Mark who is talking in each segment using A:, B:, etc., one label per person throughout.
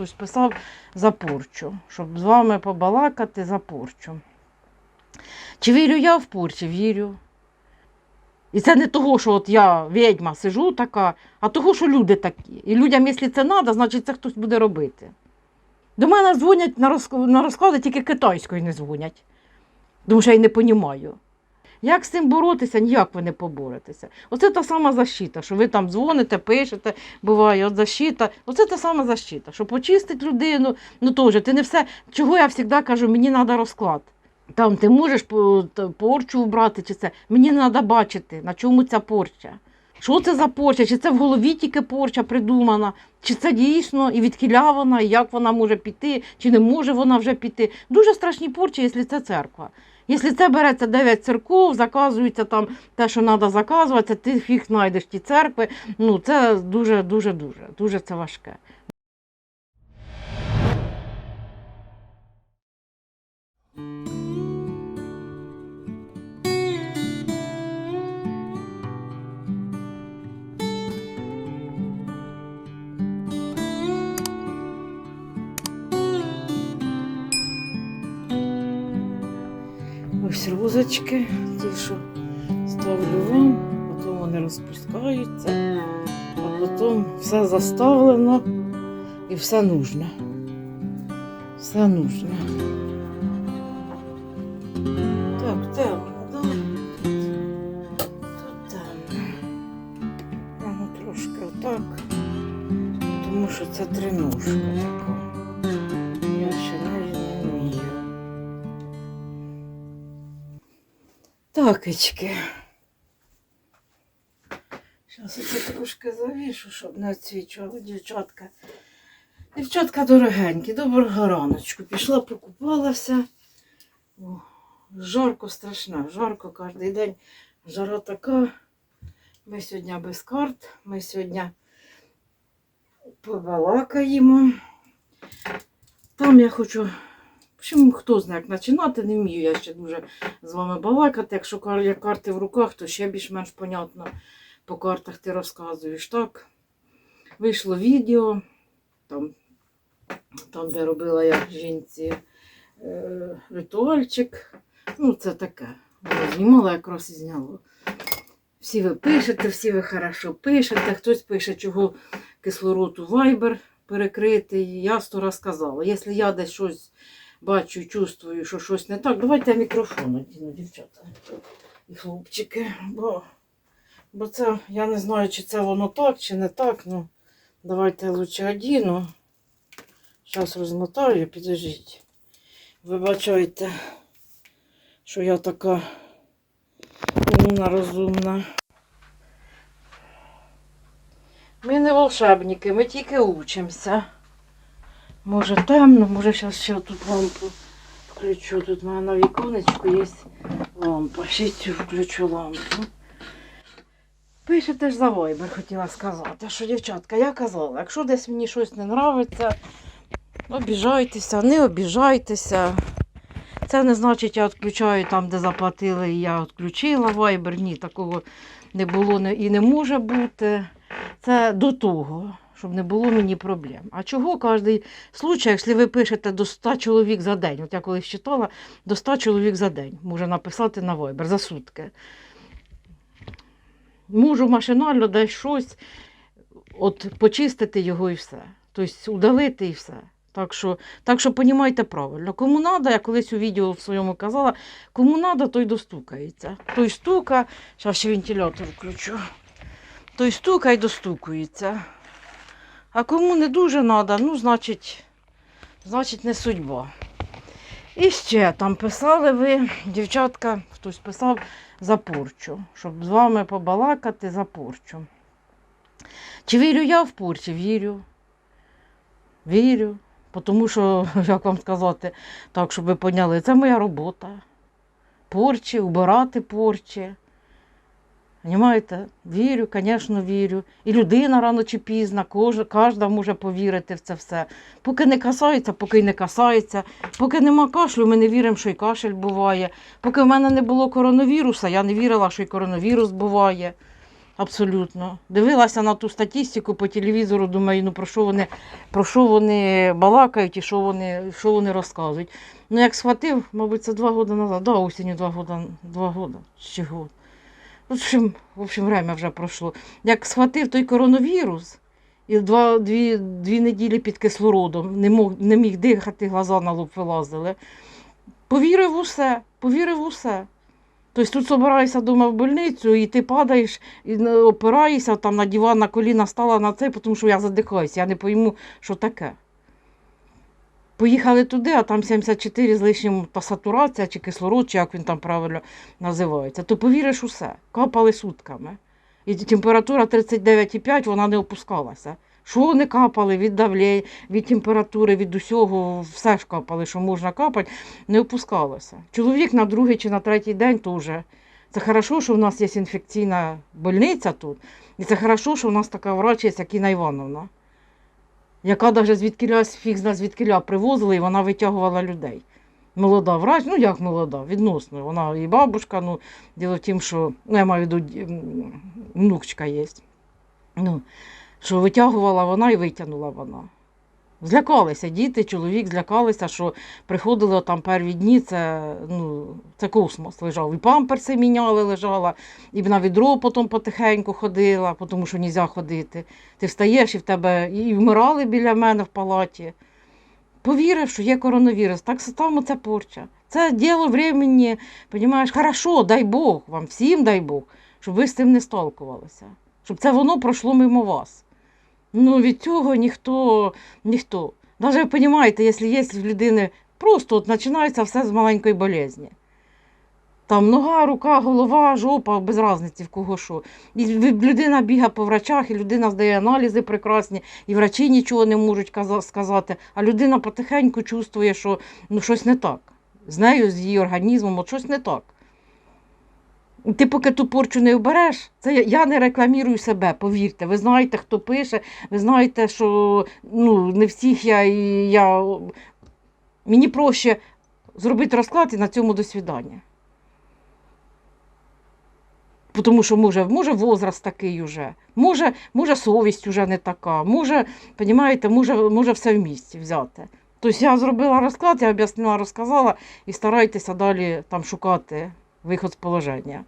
A: Хтось писав за порчу, щоб з вами побалакати за порчу. Чи вірю я в порчі? Вірю. І це не того, що от я відьма сижу така, а того, що люди такі. І людям, якщо це треба, значить це хтось буде робити. До мене дзвонять на розклади, тільки китайською не дзвонять. Тому що я й не розумію. Як з цим боротися, ніяк ви не поборетеся. Оце та сама защита, що ви там дзвоните, пишете, буває, от защита. Оце та сама защита, що почистить людину, ну теж, ти не все. Чого я завжди кажу, мені треба розклад. Там ти можеш порчу вбрати, чи це. Мені треба бачити, на чому ця порча. Що це за порча? Чи це в голові тільки порча придумана, чи це дійсно і відкіля вона, і як вона може піти, чи не може вона вже піти. Дуже страшні порчі, якщо це церква. Якщо це береться 9 церков, заказується там те, що треба заказувати, ти їх знайдеш ті церкви. Ну це дуже, дуже, дуже, дуже це важке. Ось розочки, ті, що ставлю вам, потім вони розпускаються, а потім все заставлено і все нужно. Все нужно. Такочки. Зараз оце трошки завішу, щоб не відсвічували дівчатка. Дівчатка дорогенькі, доброго раночку. Пішла, покупалася. О, жарко страшне, жарко кожен день. Жара така. Ми сьогодні без карт, ми сьогодні побалакаємо. Там я хочу в общем, хто знає, як починати, не вмію я ще дуже з вами балакати. Якщо є карти в руках, то ще більш-менш понятно по картах ти розказуєш. Так, вийшло відео, там, там де робила я жінці е, ритуальчик. Ну, це таке. Знімала якраз і зняло. Всі ви пишете, всі ви хорошо пишете. Хтось пише, чого кислород у Viber перекритий. Я сто раз казала. Якщо я десь щось бачу, чувствую, що щось не так, давайте мікрофон одіну, дівчата і хлопчики. Бо, бо це я не знаю, чи це воно так, чи не так. Ну, давайте лучше одіну. Зараз розмотаю, підождіть. Вибачайте, що я така умна, розумна. Ми не волшебники, ми тільки учимося. Може темно, може зараз ще тут лампу включу. Тут в мене на віконечку є лампа. Ще цю включу лампу. Пишете ж за вайбер, хотіла сказати, що дівчатка, я казала, якщо десь мені щось не подобається, обіжайтеся, не обіжайтеся. Це не значить, я відключаю там, де заплатили, і я відключила вайбер. Ні, такого не було і не може бути. Це до того, щоб не було мені проблем. А чого кожен случай, якщо ви пишете до 100 чоловік за день, от я колись читала, до 100 чоловік за день може написати на Viber за сутки. Можу машинально десь щось, от почистити його і все. Тобто удалити і все. Так що, так що понімайте правильно. Кому треба, я колись у відео в своєму казала, кому треба, той достукається. Той стука, зараз ще вентилятор включу. Той стука й достукується. А кому не дуже треба, ну, значить, значить, не судьба. І ще там писали ви, дівчатка, хтось писав за порчу, щоб з вами побалакати за порчу. Чи вірю я в порчі? Вірю. Вірю. Тому що, як вам сказати, так, щоб ви поняли, це моя робота. Порчі, убирати порчі. Понімаєте? Вірю, звісно, вірю. І людина рано чи пізно, кожна, кожна може повірити в це все. Поки не касається, поки й не касається. Поки нема кашлю, ми не віримо, що й кашель буває. Поки в мене не було коронавіруса, я не вірила, що й коронавірус буває. Абсолютно. Дивилася на ту статистику по телевізору, думаю, ну про що вони, про що вони балакають і що вони, що вони розказують. Ну, як схватив, мабуть, це два роки назад, да, осінню два роки, два роки, чи год. В общем, в общем, время вже пройшло. Як схватив той коронавірус, і два, дві, дві неділі під кислородом, не, мог, не міг дихати, глаза на лоб вилазили. Повірив у все, повірив у все. Тобто тут собираєшся дома в больницю, і ти падаєш, і опираєшся, там на диван, на коліна стала на це, тому що я задихаюся, я не пойму, що таке. Поїхали туди, а там 74 з лишнім та сатурація, чи кислород, чи як він там правильно називається. То повіриш усе, капали сутками. І температура 39,5, вона не опускалася. Що вони капали від давлення, від температури, від усього, все ж капали, що можна капати, не опускалося. Чоловік на другий чи на третій день теж. Це хорошо, що в нас є інфекційна больниця тут. І це хорошо, що в нас така врач є, як Інна Івановна, яка навіть звідкіля фіг зна звідкіля привозила, і вона витягувала людей. Молода врач, ну як молода, відносно. Вона і бабушка, ну, діло в тім, що ну, я маю віду, внучка є. Ну, що витягувала вона і витягнула вона. Злякалися діти, чоловік злякалися, що приходили там перві дні, це, ну, це космос лежав. І памперси міняли, лежала, і на відро потім потихеньку ходила, тому що не можна ходити. Ти встаєш і в тебе і вмирали біля мене в палаті. Повірив, що є коронавірус, так само це порча. Це діло времени, розумієш, хорошо, дай Бог, вам всім дай Бог, щоб ви з цим не сталкувалися, щоб це воно пройшло мимо вас. Ну, від цього ніхто, ніхто. Навіть ви розумієте, якщо є в людини, просто от починається все з маленької болезні. Там нога, рука, голова, жопа, без різниці в кого що. І людина бігає по врачах, і людина здає аналізи прекрасні, і врачі нічого не можуть сказати, а людина потихеньку чувствує, що ну, щось не так. З нею, з її організмом, от щось не так. Ти поки ту порчу не обереш, це я- я не рекламірую себе, повірте. Ви знаєте, хто пише, ви знаєте, що ну, не всіх я, і я... мені проще зробити розклад і на цьому до свідання. Тому що може, може возраст такий уже, може, може совість уже не така, може, понімаєте, може, може все в місці взяти. Тобто я зробила розклад, я об'яснила, розказала і старайтеся далі там шукати виход з положення.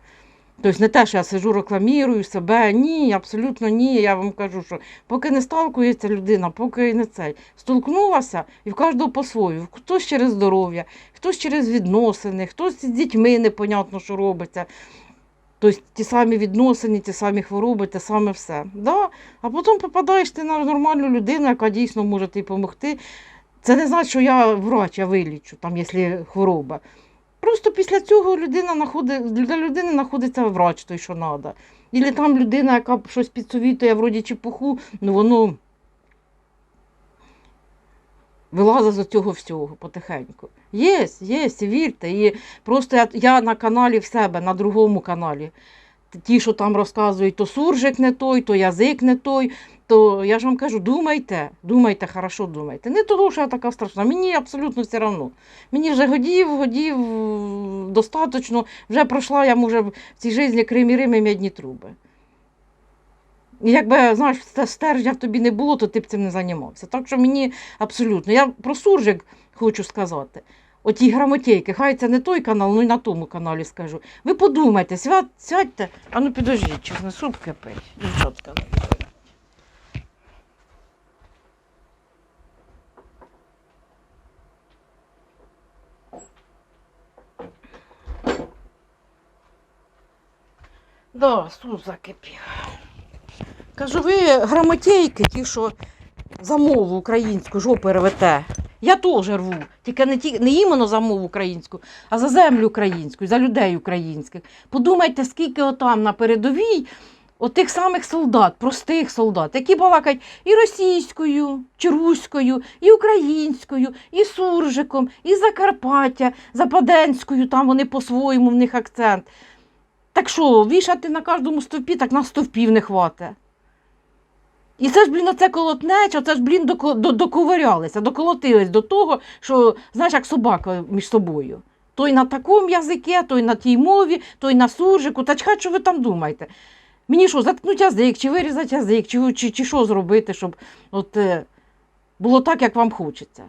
A: Тобто не те, що я сижу, рекламірую себе, ні, абсолютно ні. Я вам кажу, що поки не сталкується людина, поки не цей. Столкнулася і в кожного по-своєму. Хтось через здоров'я, хтось через відносини, хтось з дітьми непонятно, що робиться. Тобто ті самі відносини, ті самі хвороби, те саме все. Да? А потім попадаєш ти на нормальну людину, яка дійсно може тобі допомогти. Це не значить, що я врач, я вилічу, там, якщо хвороба. Просто після цього людина находить, для людини знаходиться врач той, що треба. Ілі там людина, яка щось підсовітує, вроді чепуху, ну воно вилазить з цього всього потихеньку. Є, є, вірте. І просто я, я на каналі в себе, на другому каналі. Ті, що там розказують, то суржик не той, то язик не той, то я ж вам кажу, думайте, думайте, хорошо думайте. Не того, що я така страшна. Мені абсолютно все одно. Мені вже годів, годів достатньо. Вже пройшла я, може, в цій житті Крим і м'ядні труби. І якби, знаєш, стержня в тобі не було, то ти б цим не займався. Так що мені абсолютно. Я про суржик хочу сказати. Оті грамотейки, хай це не той канал, ну і на тому каналі скажу. Ви подумайте, свят, сядьте, а ну підождіть, чи не суп кипить, дівчатка. Да, суп закипів. Кажу, ви грамотейки, ті, що за мову українську жопи рвете. Я теж рву, тільки не, ті, не іменно за мову українську, а за землю українську, за людей українських. Подумайте, скільки отам на передовій отих самих солдат, простих солдат, які балакають і російською, чи руською, і українською, і суржиком, і Закарпаття, Западенською, там вони по-своєму в них акцент. Так що, вішати на кожному стовпі, так на стовпів не хватить. І це ж, блін, оце колотнеча, це ж, блін, доковирялися, доколотились до того, що, знаєш, як собака між собою. Той на такому язикі, той на тій мові, той на суржику. Та чхай, що ви там думаєте? Мені що, заткнуть язик, чи вирізати язик, чи, чи, чи що зробити, щоб от, е, було так, як вам хочеться.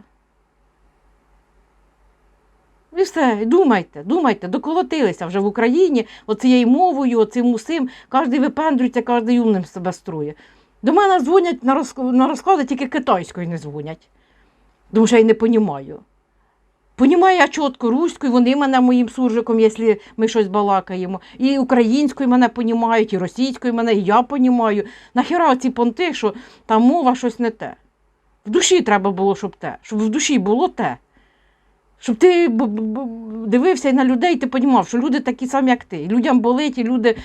A: І все, думайте, думайте, доколотилися вже в Україні оцією мовою, оцим усім. Кожен випендрюється, кожен умним себе строє. До мене дзвонять на, розк- на розклади, тільки китайською не дзвонять. Тому що я не понімаю. Понімаю я чітко руською, вони мене моїм суржиком, якщо ми щось балакаємо. І українською мене понімають, і російською мене, і я понімаю. Нахіра ці понти, що там мова щось не те. В душі треба було, щоб те, щоб в душі було те. Щоб ти дивився і на людей, ти розумів, що люди такі самі, як ти. І людям болить, і люди.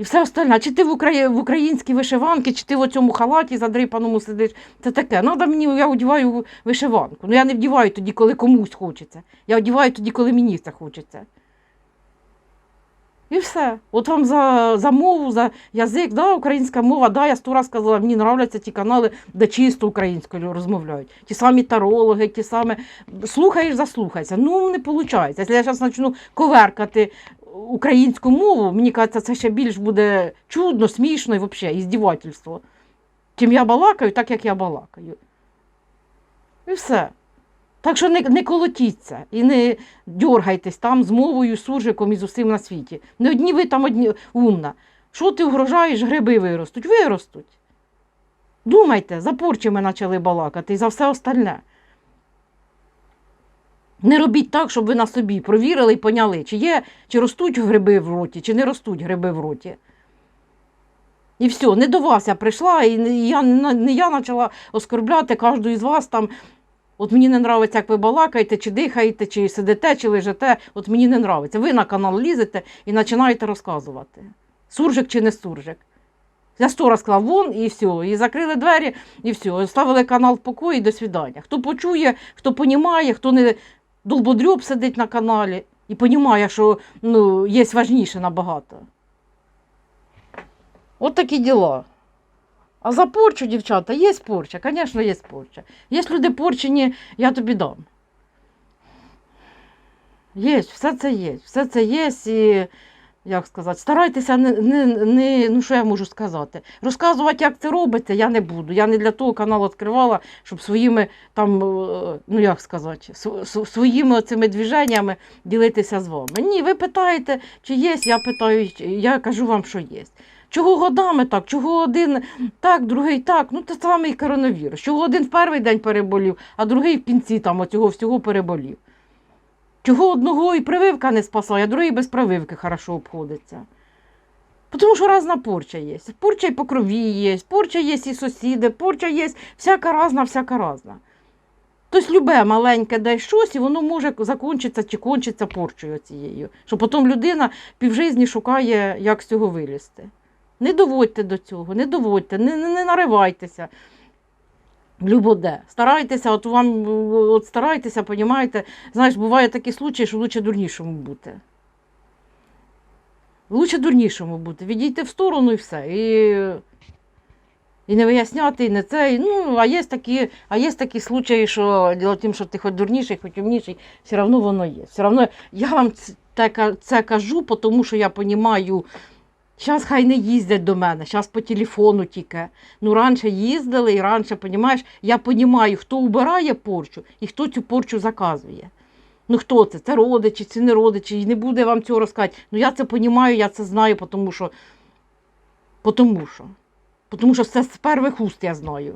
A: І все остальне. Чи ти в, Украї... в українській вишиванці, чи ти в цьому халаті задрипаному сидиш. Це таке. Надо мені, я одягаю вишиванку. Ну я не вдіваю тоді, коли комусь хочеться. Я одягаю тоді, коли мені це хочеться. І все. От вам за, за мову, за язик, да, українська мова, да, я сто раз сказала, мені нравляться ті канали, де чисто українською розмовляють. Ті самі тарологи, ті самі. Слухаєш, заслухайся. Ну, не виходить. Якщо я зараз почну коверкати українську мову, мені кажеться, це ще більш буде чудно, смішно і взагалі, і здівательство. Чим я балакаю, так як я балакаю. І все. Так що не, не колотіться і не дьоргайтесь там з мовою, суржиком і з усім на світі. Не одні ви там одні умна. Що ти вгрожаєш, гриби виростуть? Виростуть. Думайте, за порчами почали балакати і за все остальне. Не робіть так, щоб ви на собі провірили і поняли, чи є, чи ростуть гриби в роті, чи не ростуть гриби в роті. І все, не до вас я прийшла, і я, не я почала оскорбляти кожну із вас там. От мені не подобається, як ви балакаєте, чи дихаєте, чи сидите, чи лежите. От мені не подобається. Ви на канал лізете і починаєте розказувати. Суржик чи не суржик. Я сто раз сказала, вон і все. І закрили двері, і все. Ставили канал в покої, до свідання. Хто почує, хто понімає, хто не долбодрьоб сидить на каналі і розуміє, що ну, є важніше набагато. От такі діла. А за порчу, дівчата, є порча, звісно, є порча. Є люди порчені, я тобі дам. Є, все це є. Все це є і, як сказати, старайтеся не, не, не, ну що я можу сказати. Розказувати, як це робиться, я не буду. Я не для того канал відкривала, щоб своїми там, е, ну як сказати, св- св- своїми цими движеннями ділитися з вами. Ні, ви питаєте, чи є, я питаю, я кажу вам, що є. Чого годами так? Чого один так, другий так? Ну це самий коронавірус. Чого один в перший день переболів, а другий в кінці там оцього всього переболів. Чого одного і прививка не спасає, а другий без прививки хорошо обходиться. Тому що різна порча є. Порча і по крові є, порча є і сусіди, порча є, всяка різна, всяка різна. Тобто любе маленьке дай щось, і воно може закінчитися чи кончиться порчою цією. Що потім людина півжизні шукає, як з цього вилізти. Не доводьте до цього, не доводьте, не, не, не наривайтеся. Любоде. Старайтеся, от вам от старайтеся, понімаєте, знаєш, буває такі случаї, що лучше дурнішому бути. Лучше дурнішому бути. Відійти в сторону і все. І, і не виясняти, і не це. І, ну, а є такі, а є такі случаї, що діло в тім, що ти хоч дурніший, хоч умніший, все одно воно є. Все одно я вам це, це кажу, тому що я розумію. Зараз хай не їздять до мене, зараз по телефону тільки. Ну, раніше їздили і раніше, понімаєш, я розумію, хто убирає порчу і хто цю порчу заказує. Ну хто це? Це родичі, це не родичі, і не буде вам цього розказати. Ну я це розумію, я це знаю, тому що. Потому що. Тому що це з перших уст я знаю.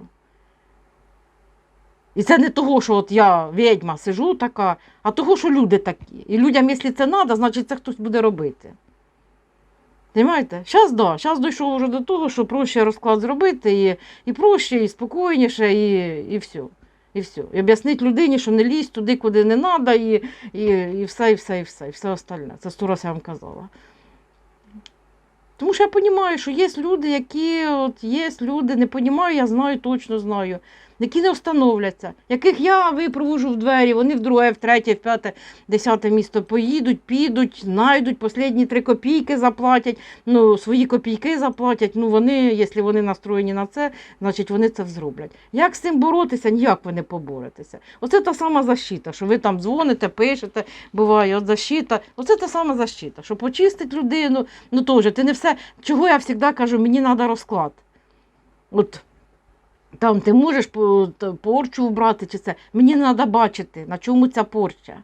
A: І це не того, що от я відьма сижу така, а того, що люди такі. І людям, якщо це треба, значить це хтось буде робити. Понимаєте? Зараз да, зараз дійшов вже до того, що проще розклад зробити, і, і проще, і спокійніше, і, і все. І все. І об'яснити людині, що не лізь туди, куди не треба, і, і, і все, і все, і все, і все остальне. Це сто раз я вам казала. Тому що я розумію, що є люди, які от є люди, не розумію, я знаю, точно знаю, які не встановляться, яких я випровожу в двері, вони в друге, в третє, в п'яте, десяте місто поїдуть, підуть, знайдуть, останні три копійки заплатять, ну, свої копійки заплатять. Ну, вони, якщо вони настроєні на це, значить вони це зроблять. Як з цим боротися? Ніяк ви не поборетеся. Оце та сама защита, що ви там дзвоните, пишете, буває, от защита. Оце та сама защита, що почистить людину, ну теж, ти не все. Чого я завжди кажу, мені треба розклад. От там ти можеш порчу вбрати чи це. Мені треба бачити, на чому ця порча.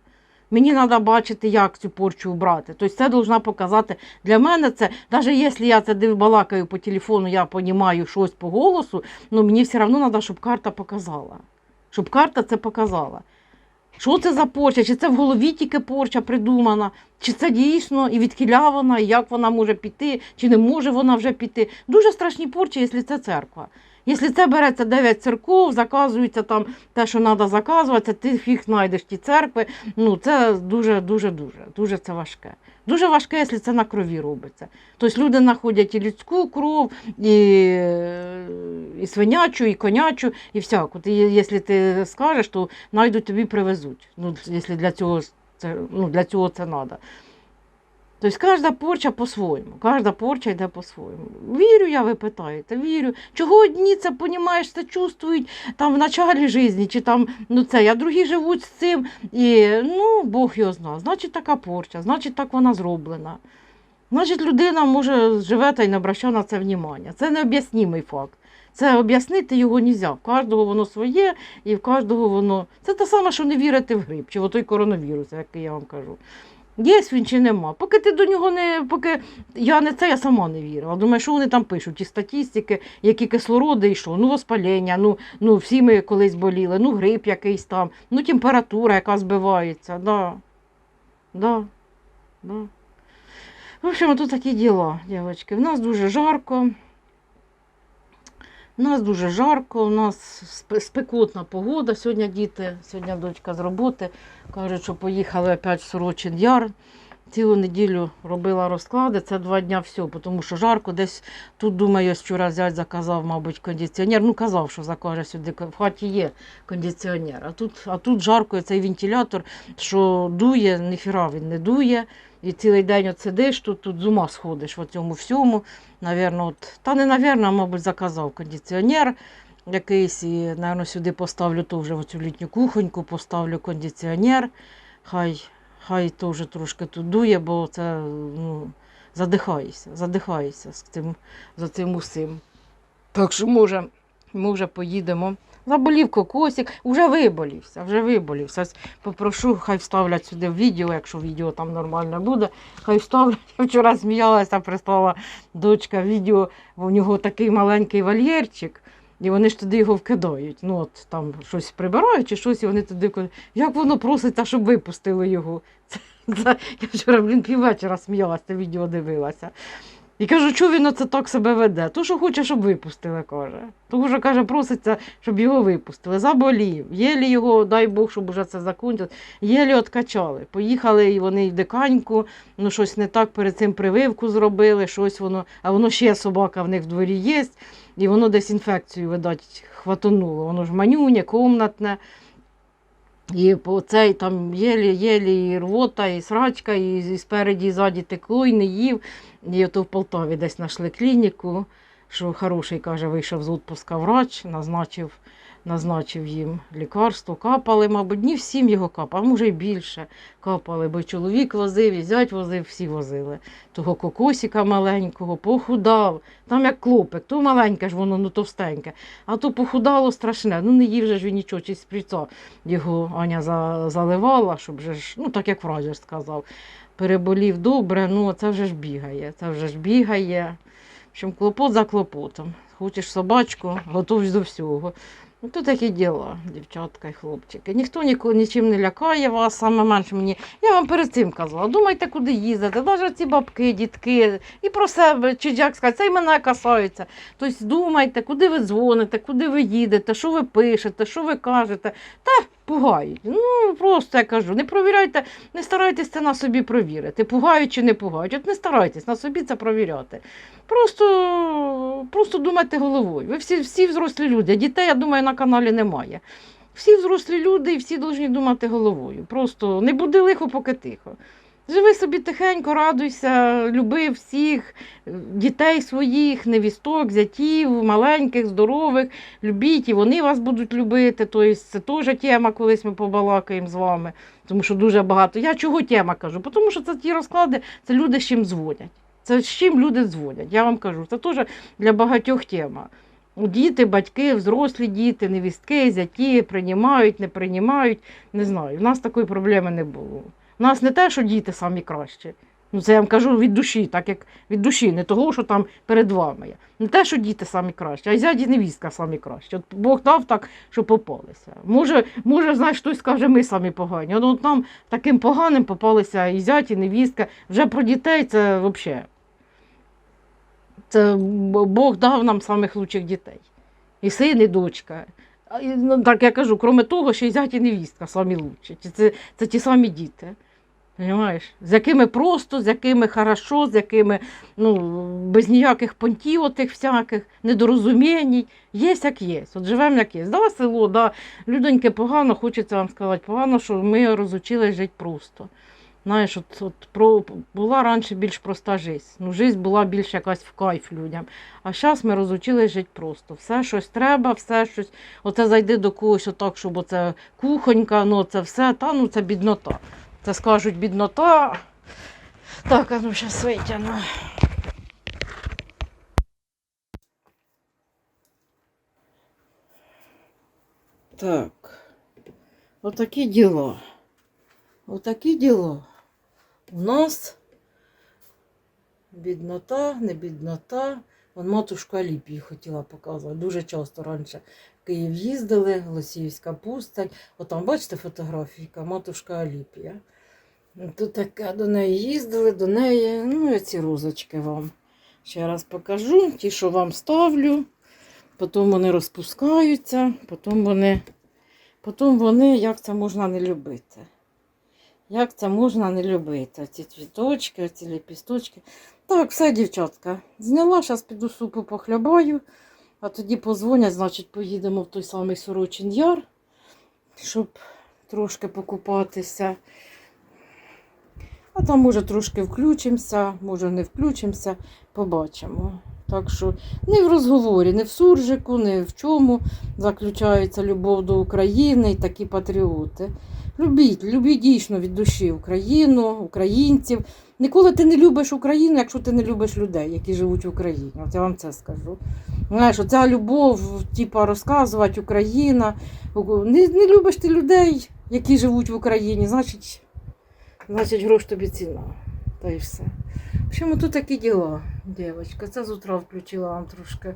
A: Мені треба бачити, як цю порчу вбрати. Тобто це должна показати. Для мене це, навіть якщо я це балакаю по телефону, я розумію щось по голосу, ну мені все одно треба, щоб карта показала. Щоб карта це показала. Що це за порча? Чи це в голові тільки порча придумана, чи це дійсно і відкіля вона, і як вона може піти, чи не може вона вже піти. Дуже страшні порчі, якщо це церква. Якщо це береться 9 церков, заказується там те, що треба заказувати, ти фіг знайдеш ті церкви. Ну це дуже, дуже, дуже, дуже це важке. Дуже важке, якщо це на крові робиться. Тобто люди знаходять і людську кров, і, і свинячу, і конячу, і всяку. Ти, якщо ти скажеш, то знайдуть тобі привезуть. Ну, якщо для цього це, ну, для цього це треба. Тобто кожна порча по-своєму, кожна порча йде по-своєму. Вірю я, ви питаєте, вірю. Чого одні це, понімаєш, це чувствують там в началі житті, чи там, ну це, а другі живуть з цим, і ну, Бог його знає. Значить, така порча, значить, так вона зроблена. Значить, людина може живе та й не обращає на це внимання. Це необ'яснімий факт. Це об'яснити його не можна. В кожного воно своє, і в кожного воно. Це те саме, що не вірити в грип, чи в той коронавірус, який я вам кажу. Є він чи нема. Поки ти до нього не. Поки я не це, я сама не вірила. Думаю, що вони там пишуть, ті статистики, які кислороди що, ну воспалення, ну, ну всі ми колись боліли, ну грип якийсь там, ну температура, яка збивається. Да. Да. Да. В общем, тут такі діла, дівчатки. В нас дуже жарко. У нас дуже жарко, у нас спекотна погода. Сьогодні діти, сьогодні дочка з роботи кажуть, що поїхали опять в Сорочин Яр. Цілу неділю робила розклади, це два дня все, тому що жарко. Десь тут, думаю, вчора зять заказав, мабуть, кондиціонер. Ну, казав, що закаже сюди. В хаті є кондиціонер. А тут, а тут жарко цей вентилятор, що дує, ніфіра він не дує. І цілий день от сидиш, тут, тут з ума сходиш в цьому всьому. Навірно, от, та не навірно, а, мабуть, заказав кондиціонер якийсь. І, напевно, сюди поставлю то вже в цю літню кухоньку, поставлю кондиціонер. Хай, хай теж трошки тут дує, бо це ну, задихаєшся, задихаєшся з цим, за цим усім. Так що, може, ми вже поїдемо. Заболів кокосик, вже виболівся, вже виболівся. Попрошу, хай вставлять сюди в відео, якщо відео там нормально буде. Хай вставлять. Я вчора сміялася, прислала дочка відео, у нього такий маленький вольєрчик. І вони ж туди його вкидають. Ну, от там щось прибирають чи щось, і вони туди кидають. Як воно проситься, щоб випустили його. Це, це, я вчора, блін, піввечора сміялася, відео дивилася. І кажу, чого він оце так себе веде? То, що хоче, щоб випустили, каже. Тому що, каже, проситься, щоб його випустили. Заболів. Єлі його, дай Бог, щоб уже це закінчилось. Єлі откачали. Поїхали і вони в диканьку, ну щось не так перед цим прививку зробили, щось воно, а воно ще собака в них в дворі є, і воно десь інфекцію, видать, хватануло. Воно ж манюнє, комнатне. І по цей там єлі-єлі і рвота, і срачка, і, і спереді, і ззаді текло, і не їв. І от в Полтаві десь знайшли клініку, що хороший, каже, вийшов з відпуска врач, назначив, назначив їм лікарство, капали, мабуть, не всім його капали, а може й більше капали, бо чоловік возив, і зять возив, всі возили. Того кокосика маленького, похудав, там як клопик, то маленьке ж воно, ну товстеньке, а то похудало страшне. Ну не їв же ж він нічого, чи спріцо його Аня за, заливала, щоб же ж, ну так як же сказав, переболів добре, ну це вже ж бігає, це вже ж бігає. В клопот за клопотом. Хочеш собачку, готуєш до всього. Ну, то такі діла, дівчатка і хлопчики. Ніхто ніколи нічим не лякає вас, саме менше мені. Я вам перед цим казала, думайте, куди їздити. Навіть ці бабки, дітки, і про себе, чи як сказати, це і мене касається. Тобто думайте, куди ви дзвоните, куди ви їдете, що ви пишете, що ви кажете. Та Пугають. Ну, просто я кажу, не провіряйте, не старайтесь це на собі провірити. Пугають чи не пугають. От не старайтесь на собі це провіряти. Просто, просто думайте головою. Ви всі, всі взрослі люди. Дітей, я думаю, на каналі немає. Всі взрослі люди і всі повинні думати головою. Просто не буди лихо, поки тихо. Живи собі тихенько, радуйся, люби всіх, е, дітей своїх, невісток, зятів, маленьких, здорових, любіть, і вони вас будуть любити. Тобто це теж тема, колись ми побалакаємо з вами, тому що дуже багато. Я чого тема кажу? Тому що це ті розклади, це люди з чим дзвонять. Це з чим люди дзвонять. Я вам кажу, це теж для багатьох тема. Діти, батьки, взрослі діти, невістки, зяті приймають, не приймають. Не знаю. У нас такої проблеми не було. У нас не те, що діти самі кращі. Ну, це я вам кажу від душі, так як від душі, не того, що там перед вами є. Не те, що діти самі кращі, а зять і невістка самі кращі. От Бог дав так, що попалися. Може, може, знаєш, хтось скаже, ми самі погані. От, от нам таким поганим попалися і зять, і невістка. Вже про дітей це взагалі. Це Бог дав нам самих лучших дітей. І син, і дочка. І, ну, Так я кажу, крім того, що і зять і невістка самі лучші. Це, це ті самі діти. Понимаєш? З якими просто, з якими хорошо, з якими ну, без ніяких понтів отих всяких, недорозумінь. Є як є. От живемо як є. Да, село, да, людоньки погано, хочеться вам сказати, погано, що ми розучились жити просто. Знаєш, от, от про, була раніше більш проста життя. Ну, життя була більш якась в кайф людям. А зараз ми розучились жити просто. Все щось треба, все щось. Оце зайди до когось отак, щоб оце кухонька, ну це все, та ну це біднота. Це скажуть біднота. Так, а ну зараз витягну. Так. Отакі діла. Отакі діла. У нас біднота, не біднота. Вон матушка Аліпії хотіла показувати. Дуже часто раніше в Київ їздили, Голосіївська пустель. Отам, бачите, фотографійка, матушка Аліпія. Тут таке до неї їздили, до неї. Ну, і ці розочки вам. Ще раз покажу. Ті, що вам ставлю. Потім вони розпускаються, потім вони, потім вони, як це можна не любити. Як це можна не любити? Ці цвіточки, ці ліпісточки. Так, все, дівчатка. Зняла, зараз піду супу похлябаю, а тоді позвонять, значить, поїдемо в той самий Сорочин Яр, щоб трошки покупатися. А там, може, трошки включимося, може, не включимося, побачимо. Так що не в розговорі, не в суржику, не в чому заключається любов до України і такі патріоти. Любіть, любіть дійсно від душі Україну, українців. Ніколи ти не любиш Україну, якщо ти не любиш людей, які живуть в Україні. От я вам це скажу. Знаєш, оця любов, типа розказувати Україна. Не, не любиш ти людей, які живуть в Україні, значить, значить грош тобі ціна. Та й все. В общем, тут такі діла, дівчатка. Це з утра включила вам трошки.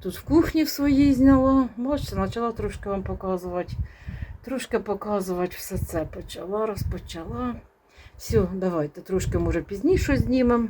A: Тут в кухні в своїй зняла. Бачите, почала трошки вам показувати. Трошки показувати все це почала, розпочала. Все, давайте трошки, може, пізніше знімемо.